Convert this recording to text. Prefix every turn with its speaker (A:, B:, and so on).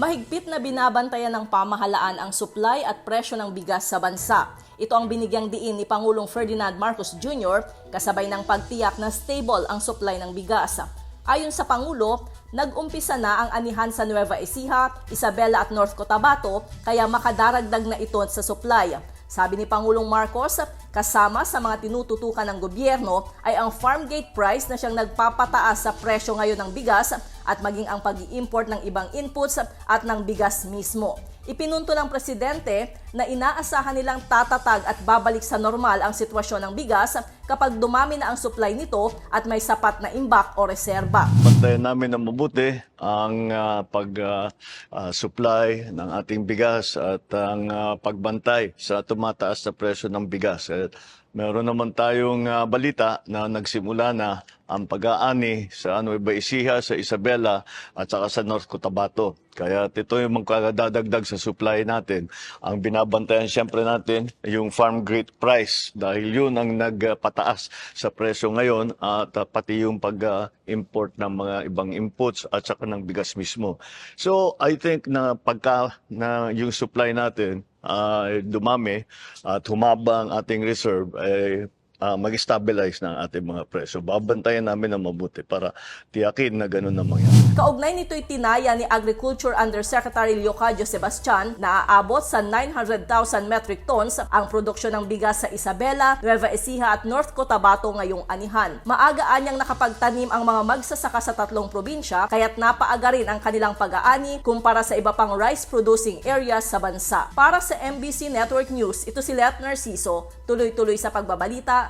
A: Mahigpit na binabantayan ng pamahalaan ang supply at presyo ng bigas sa bansa. Ito ang binigyang diin ni Pangulong Ferdinand Marcos Jr. kasabay ng pagtiyak na stable ang supply ng bigas. Ayon sa Pangulo, nag-umpisa na ang anihan sa Nueva Ecija, Isabela at North Cotabato kaya makadaragdag na ito sa supply. Sabi ni Pangulong Marcos, kasama sa mga tinututukan ng gobyerno ay ang farm gate price na siyang nagpapataas sa presyo ngayon ng bigas at maging ang pag import ng ibang inputs at ng bigas mismo. Ipinunto ng presidente na inaasahan nilang tatatag at babalik sa normal ang sitwasyon ng bigas kapag dumami na ang supply nito at may sapat na imbak o reserba.
B: Bantayan namin na mabuti ang pag-supply ng ating bigas at ang ah, pagbantay sa tumataas na presyo ng bigas. At meron naman tayong ah, balita na nagsimula na ang pag-aani sa Nueva Ecija, sa Isabela at saka sa North Cotabato. Kaya ito yung magkakadadagdag sa supply natin. Ang binabantayan siyempre natin yung farm gate price dahil yun ang nagpataas sa presyo ngayon at ah, pati yung pag-import ng mga ibang inputs at saka ng bigas mismo. So I think na pagka na yung supply natin ay dumami at humaba ang ating reserve ay ah, mag-stabilize ng ating mga presyo. Babantayan namin ng mabuti para tiyakin na ganun na mangyari.
A: Kaugnay nito'y tinaya ni Agriculture Undersecretary Leocadio Sebastian na aabot sa 900,000 metric tons ang produksyon ng bigas sa Isabela, Nueva Ecija at North Cotabato ngayong anihan. Maagaan niyang nakapagtanim ang mga magsasaka sa tatlong probinsya kaya't napaaga rin ang kanilang pag-aani kumpara sa iba pang rice-producing areas sa bansa. Para sa MBC Network News, ito si Let Narciso, tuloy-tuloy sa pagbabalita,